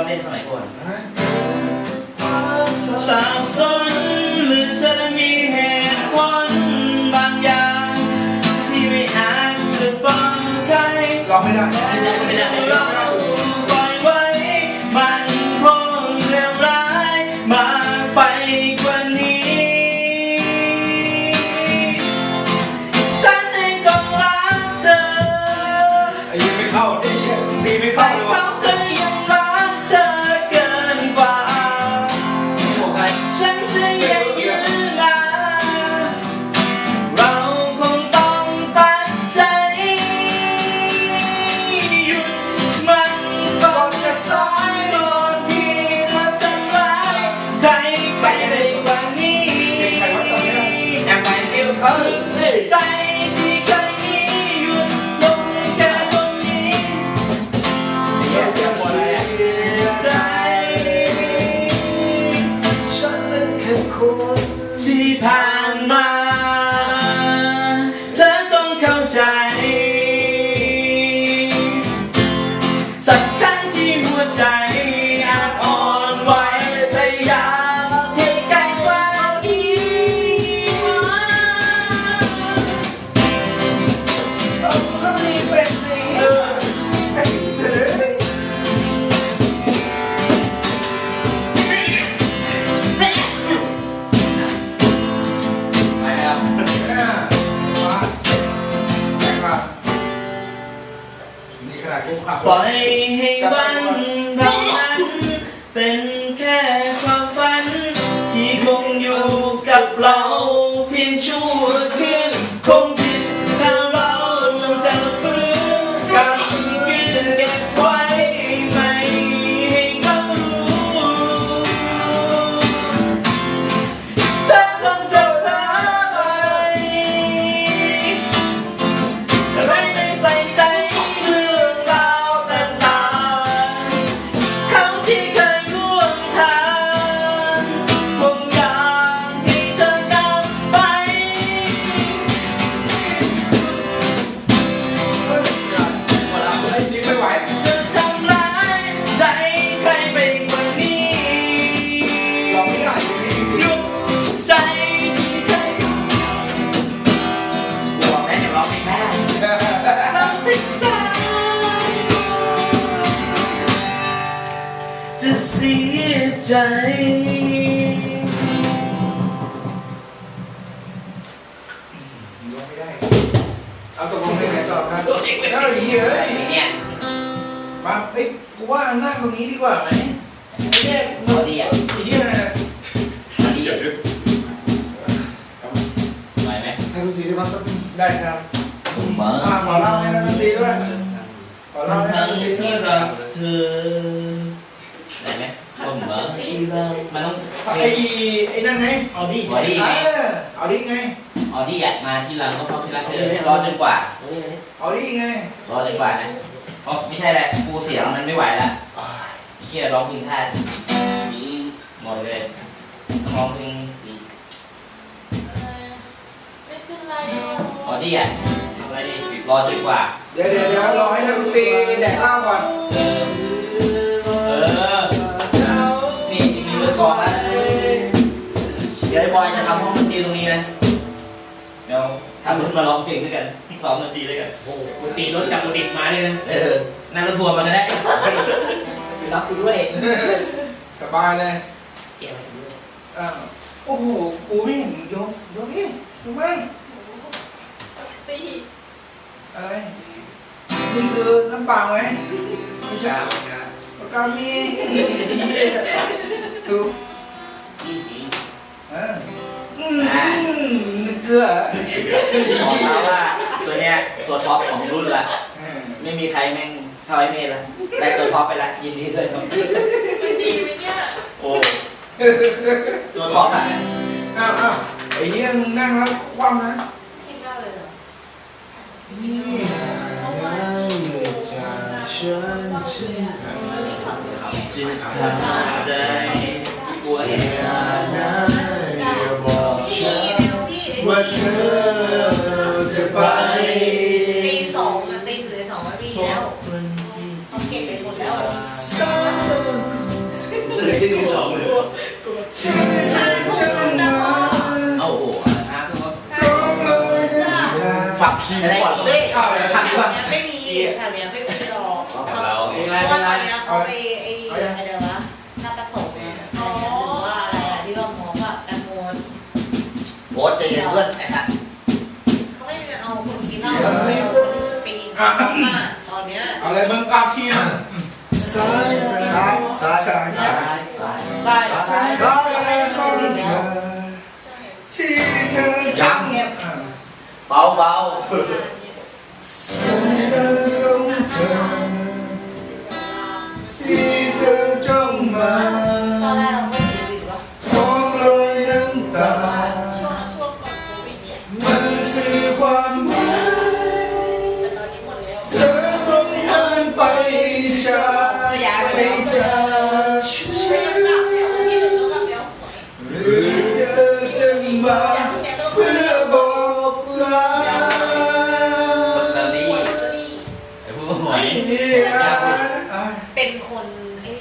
เราเล่นสมัยก่อนความสับสับสนหรือเธอมีเหตุผลบางอย่างที่ไม่อาจจะบอกใครร้องไม่ได้ไม่ได้ไม่ได้ หั กว่าไหมไอ้เหี้ยพอดีอะไอ้เหี้ยน่ะพอดีไหวไหมให้ดนตรีด้วยครับได้ครับมาอ่าขอเล่าให้นักดนตรีด้วยขอเล่าให้นัทั้กงดนตรีด้ที่วยรักเธอได้ไหมผมมาที่รักมันต้องไอ้ไอ้นั่นไงออดี้ออดี้เอไงอเอาดิไงออดี้อะมาที่รังก็เพราะที่รักเธอรอจนกว่าเอาดิไงรอจนกว่านะเพราะไม่ใช่แหละกูเสียงมันไม่ไหวละไม่ เชื่อร้องเพลงท่าหมดเลยต้องร้องเพลงไม่เป็นไรหรอกออดี้อะทำอะไรดีรอจนกว่า เดี๋ยวเดี๋ยวเดี๋ยวรอให้นักดนตรีแดกเหล้าก่อน เออ นี่มีมือกลองแล้วเดี๋ยวไอ้บอยจะทำห้องดนตรีตรงนี้นะเดี๋ยวทำรุ่นมาร้องเพลงด้วยกันร้องดนตรีด้วยกันโอ้โหมึงตีรถจากอุดิตมาเลยนะ เออนั่งรถทัวร์มาก็ได้ รับกูด้วยสบายเลยเกี่ยวกับด้วยอ้าวโอ้โหกูไม่เห็นยกยกนี่ยกมั้งตีอะไรนี่คือน้ำเปล่าไหมไม่ใช่ปากกามีดูเอออืมนึกเกลือบอกแล้วว่าตัวเนี้ยตัวท็อปของรุ่นละเออไม่มีใครแม่งเท่าไอ้เมย์ละได้ตัวท็อปไปละยินดีด้วยครับไม่ดีไหมเนี่ยโอ้ตัวท็อปอะอ้าวอ้าวไอ้เหี้ยมึงนั่งแล้วคว่ำนะกินได้เลยเหรอจึงทำใจกลัวเห็นว่าเธอจะไปตีสองอะตีสี่สองอะปีแล้วเขาเก็บไปหมดแล้วอะสัก ที่หนึ่สองเลยที่เธอจะมาเอาโอ้โหอะทุกคนร้องเลยน้ำตาฝักคีย์ก่อนสิเอาเลยแถวนี้ยไม่มีแถวเนี้ยไม่มีหรอกเรามีเราะมีว่าอะไรตอนเนี้ยเขาไปไอ้อะไรเดี๋ยวะหน้าประสงค์เนี่ยหรือว่าอะไรอะที่เรามองว่าแตงโมโบ๊ทใจเย็นเพื่อนไอ้สัตว์เขาไม่เอาคนกินเหล้าไม่เอาคนปีนมาตอนเนี้ยเอาเลยมึงเอาคีย์สาย สายสายสายสายได้ใช่ร้องเลยของเธอที่เธอจะเงียบเบาเบาเดินลงเธอ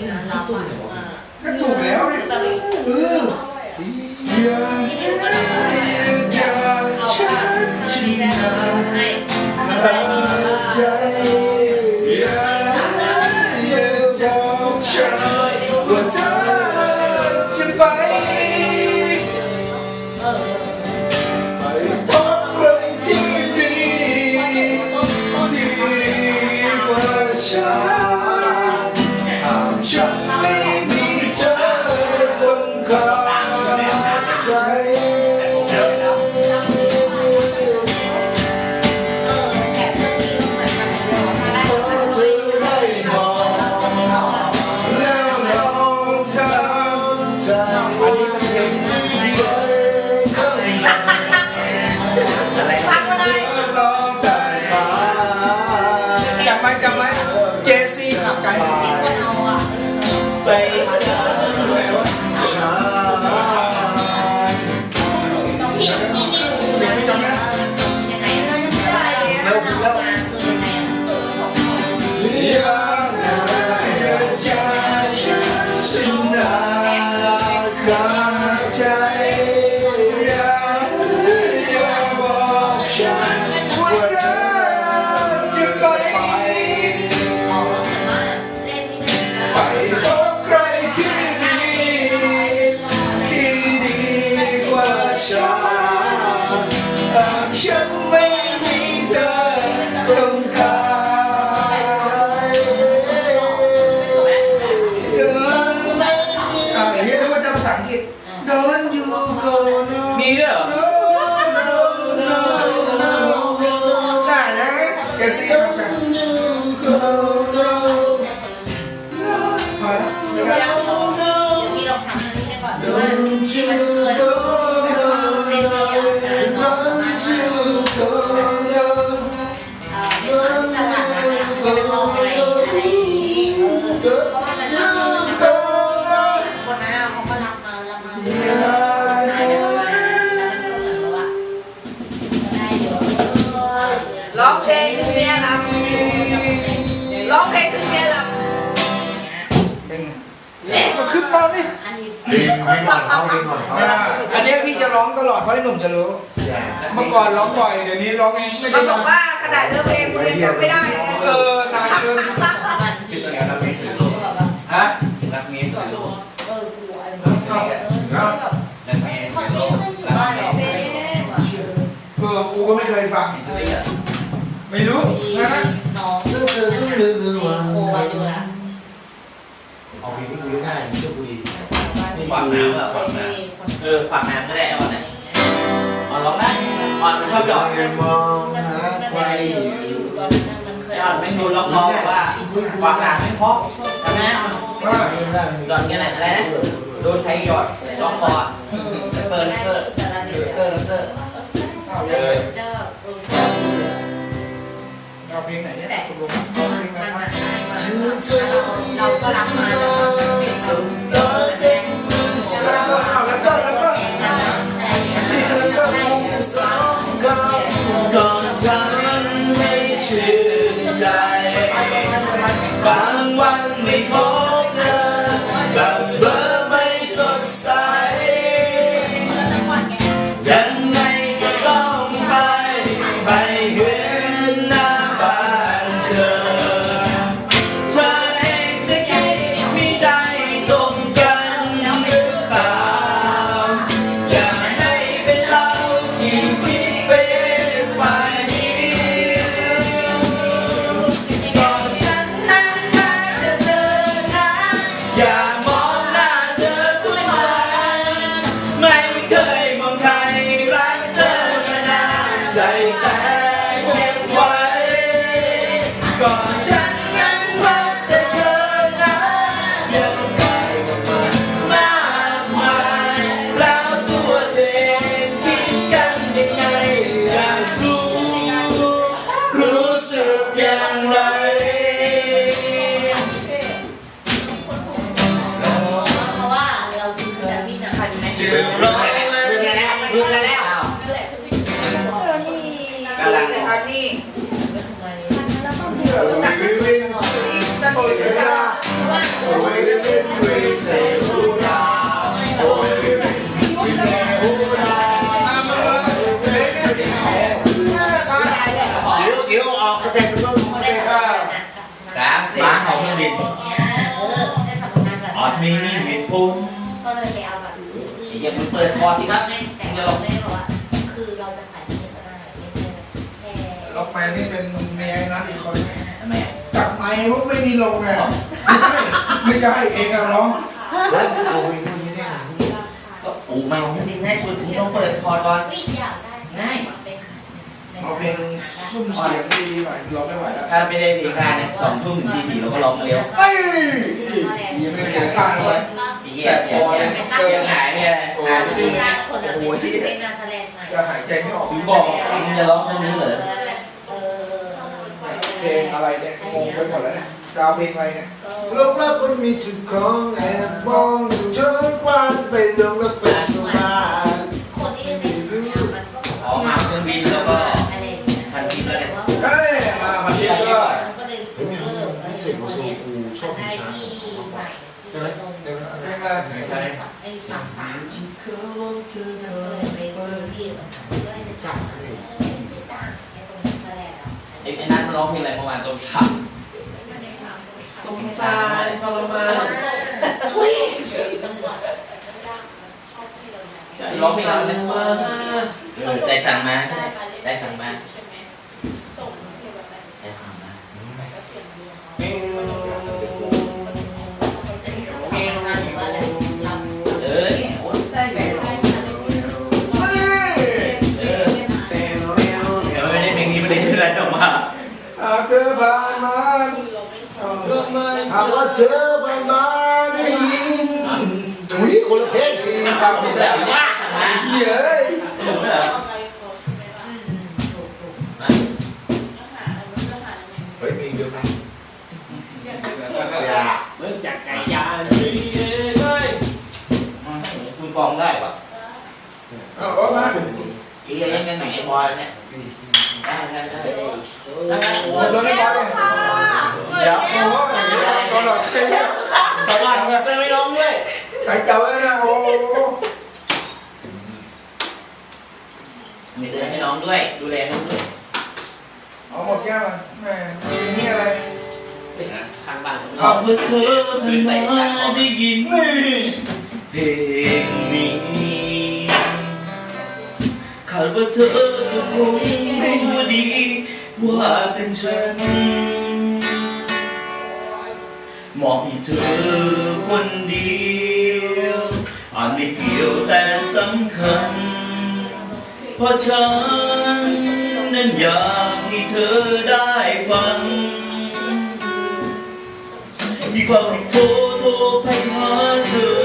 ไอ้นี่นะรับอะอ่าก็ถูกแล้วเนี่ยตะลิเอออย่า เจ เป็นไงก็ขึ้นมาดิอันนี้ลิงลิงก่อนเขาลิงก่อนเขาอ่าอันนี้พี่จะร้องตลอดเพราะไอ้หนุ่มจะรู้ เมื่อก่อนร้องบ่อยเดี๋ยวนี้ร้องไม่มัได้นบอกว่าขนาดเรื่องเพลงกูยังจำไม่ได้เลยเออนานเกินมันคิดยังไงนักเมย์ถือโลแบบว่าฮะนักเมย์ถือโลเออกูอะไรแบบแบบนักเมย์คถืนอโลนี้ไม่อยู่บ้านหรอกอะไรแบบนี้เออกูก็ไม่เคยฟังอิสเรียไม่รู้นะนะน้องเธอเธอต้องลืมลืมว่า โคดูแลเอาเพลงที่กูได้มึงเชื่อกูดีวางน้ำอะวางน้เออฝากน้ำก็ได้อ่อนนะอ่อนร้องได้อ่อนมันชอบหยอดมองหาใครอยู่ตอนนั้นมันเคยอ่อนไม่ดูร้องเพราะว่าฝากน้ำไม่เพราะใช่ไหมอ่อนว่าหยอดเงี้ยแหละอะไรนะโดนใช้หยอดร้องคอเปิดเปิดแต่ละเดือนเกอร์เกอร์เอาเอเลยอเออเอาเพลงไหนเนี่ย เราก็รับมาแล้วสุดยอดแล้วก็เอาแล้วก็แล้วก็ ใจแต่เก็บไว้ก่อน ปิดคอร์ดสิครับไม่แต่เราไม่ได้บอกว่า คือเราจะขายที่ก็ได้ไม่ใช่แค่ล็อกแมนนี่เป็นเมียนะอีกคนทำไมอะจับไม้ว่าไม่มีลงไงไม่ได้เองอะร้องแล้วเอาเองนี่เนี่ยก็ปูมาของเครื่องบินง่ายสุดมึงต้องเปิดคอร์ดก่อนวิอยากได้เป็นเอาเพลงซุ่มเสียงดีๆหน่อยร้องไม่ไหวแล้วถ้าไม่ได้ตีกาเนี่ยสองทุ่มถึงตีสี่เราก็ร้องเร็วเฮ้ยยังไม่เสียงกลางเลยไอ้ เหี้ยเสียงเสียงเสียงหายเนี่ยหายไปคืที่อการคนแบบเป็นนักแสดงใหม่จะหายใจไม่ออกมึงบอกมึงจะร้องเพลงนี้เหรอเออเพลงอะไรเนี่ยงงไปหมดแล้วเนี่ยจะเอาเพลงอะไรเนี่ยโลกรักคนมีจุดของแอบมองดูเธอควันไปลงรักเป็นสมาคนที่เป็นมันก็ออกมาเครื่องบินแล้วก็อะไรอย่างเงี้ยพันทิปแล้วเนี่ยเฮ้ยมามาเชียร์ก็มันก็เลยถูกเลิกแล้วก็เนี่ย ได้ที่ใหม่ที่ลงเพลงอะไรไม่ใช่ไอ้สามสามเลยไปดูที่แบบก็เลยจับไปจ้างไอ้ตรงนักแสดงอะไอ้ไอ้นัทมันร้องเพลงอะไรเมื่อวานสมศักดิ์สมสารทรมานร้องเพลงอะไรเนี่ยเออใจสั่งมาใจสั่งมา เธอผ่านมาหากว่าเธอผ่านมาได้ยินถุยคนละเพลงครับไม่ใช่ว่าเฮ้ยเฮ้ยมีเดียวกันเริ่มจากไก่ยาดีเลยคุณฟองได้ปะเอาเอามาอีกยังเป็นหนังไอ้บอยเนี่ย โอ้โดนไม่บอลเลยเดี๋ยวโอ้โหเดี๋ยวโดนหลอกใช่ไหมใส่ก่อนเต้ไม่ร้องด้วยใส่เจ้าเลยนะโอ้โหมีเตือนให้น้องด้วย ดูแลน้องด้วยเอาหมดแก้วมาแม่นี่อะไรข้างบ้านขอบคุณเธอเพิ่มาได้ยินเพลงนี้คาดว่าเธอจะคง ดีว่าเป็นฉันมอบให้เธอคนเดียวอาจไม่เกี่ยวแต่สำคัญ เพราะฉันนั้นอยากให้เธอได้ฟัง ที่ความโทรโทรไปหาเธอ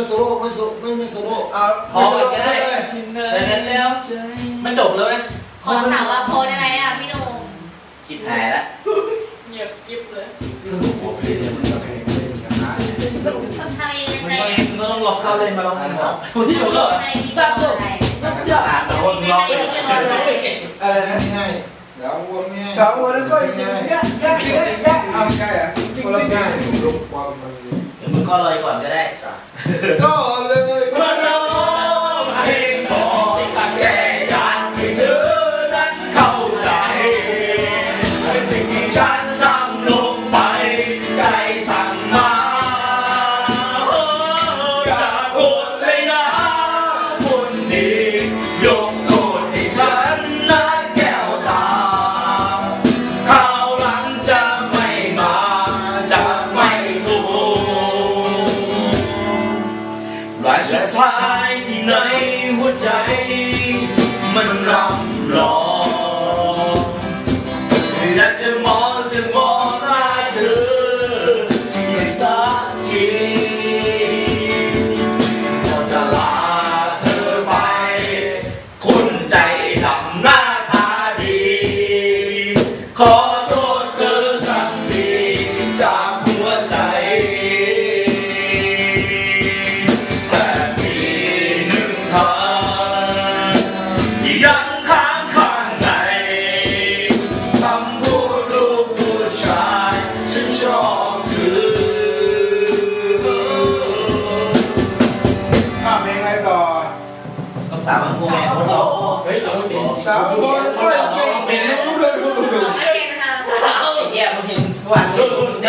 ไม่ไม่ไม่โซโล่ไม่โซไม่ไม่โซโล่เอาขอก่อนก็ได้แต่แต่แต่มันจบแล้วไหมขอสาวว่าโพได้ไหมอะพี่หนุ่มจิบหายละเงียบกิ๊บเลยเรื่องของหัวเพลงมันจะเพลงเพลงกันนะทำยังมันไงต้องต้องหลอกเข้าเลยมาลองกันครับคุณที่จบแล้วในที่อะไรอย่าถามนะว่ามึงร้องไปไหนอะไรนะง่ายแล้ววัวง่ายสาววัวแล้วก็ยังแยะแยะแยะแยะเอาไม่ใช่อะคนละง่ายผมลงความมันเดี๋ยวมึงก็เลยก่อนก็ได้จ้ะ ก็เลยมาร้องเพลงบอกแค่อยากให้เธอนั้นเข้าใจในสิ่งที่ฉัน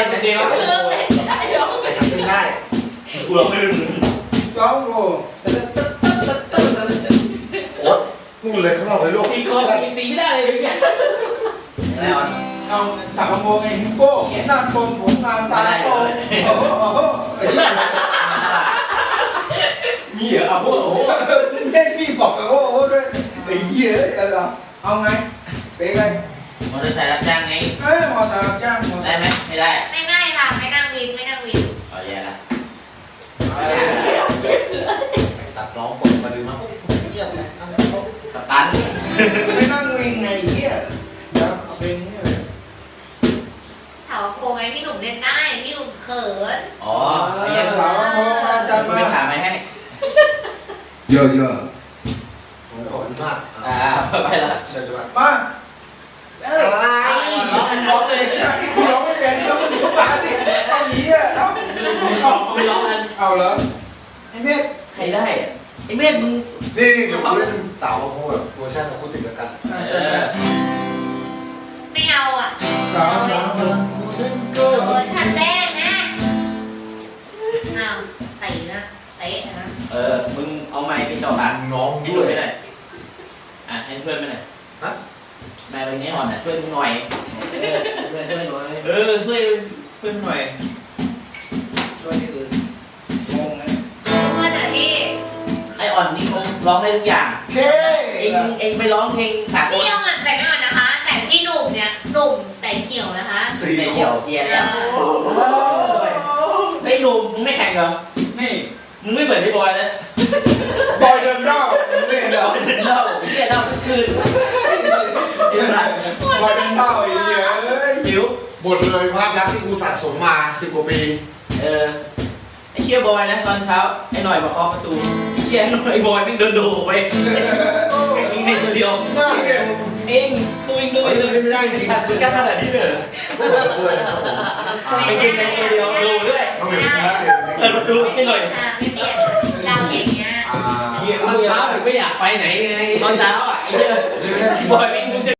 นี้เล่นกันเดียวเออไม่ได้หรอกไปทำไม่ได้กูเราไม่รู้สองโอ้โอ๊ตนู่นเลยข้างนอกเลยลูกตีคอตีตีไม่ได้เลยเนี่ยแล้วเอาจับมะม่วงไอ้ฮิปโป้หน้าโปมผมงามตาโตโอ้โหโอ้โหไอ้เหี้ยมีเหรออะพวกโอ้โหแม่พี่บอกโอ้โหด้วยไอ้เหี้ยเออเอาไงเป็นไงมอเตอร์ไซค์รับจ้างไงเอ้ยมอสามย่างมอได้สาม ไหมไม่ได้ไม่ง่ายค่ะไม่นั่งวินไม่นั่งวินเอาแย่ละสัตว์ร้องปนมาดูมาเยี่ยมเลยสตันไม่นั่งวิ่งไงเหี้ยเดี๋ยวเอาเพลงนี้เลยสาวโคงไงพี่หนุ่มเล่นได้พี่หนุ่มเขินอ๋อไอ้แย่สาวโมอาจารย์กูมาไม่ถามไม่ให้เยอะเยอะขอบคุณมากอ่าไปละเชิญมามาอะไรร้องร้องเลยใช่คุณร้องไม่เป็นก็มึงก็มาดิเอาเหี้ยเอาออกไปร้องกันเอาเหรอไอ้เมฆใครได้อะไอ้เมฆมึงนี่นี่เดี๋ยวกูเล่นสาวโคแบบเวอร์ชันของคุณติดแล้วกันเออไม่เอาอะสาวสาวบางคนก็เออฉันเต้นนะอ้าวเตะนะเตะนะเออมึงเอาไม้ไปจ่อปากน้องด้วยไปหน่อยอะให้เพื่อนไปหน่อยฮะแม่เป็นนี้อ่อนอะช่วยมึงหน่อยเออเพื่อนช่วยหน่อยเออช่วย เพื่อนหน่อยช่วยที่อื่นงงไหมเพื่อนอะพี่ไออ่อนนี่เขาร้องได้ทุกอย่างเคเองเองไปร้องเพลงสากลพี่ยองอะแต่ไม่อ่อนนะคะ แต่พี่หนุ่มเนี่ยหนุ่มแต่เขียวนะคะสี่ไม่คเกี่ยนวเจียแล้วเออไม่ดูมึงไม่แข่งเหรอนี่มึงไม่เหมือนพี่บอยเลยบอยเดินเล่าไม่เห็นเหรอเล่าเจียเล่าทุกคืนเดี๋ยวนะบอยเดินเล่าไอ้เหี้ยเอ้ยจิ๋ว หมดเลยภาพลักษณ์ที่กูสะสมมาสิบกว่าปี เออไอเชียบอยนะตอนเช้าไอหน่อยมาเคาะประตูไอเชียไอบอยวิ่งเดินดูไปวิ่งให้ตัวเดียวหน้าเนี่ยเองตัวเองด้วยเลยไม่ได้จริงสัตว์มึงกล้าขนาดนี้เลยด้วยไปกินในตัวเดียวดูด้วยต้องเป็นภาพเดียวเปิดประตูให้หน่อยอะไม่เปลี่ยนเราอย่างเงี้ยอ่าตอนเช้าถึงไม่อยากไปไหนไงตอนเช้าอะไอ้เชี่ยบอยวิ่ง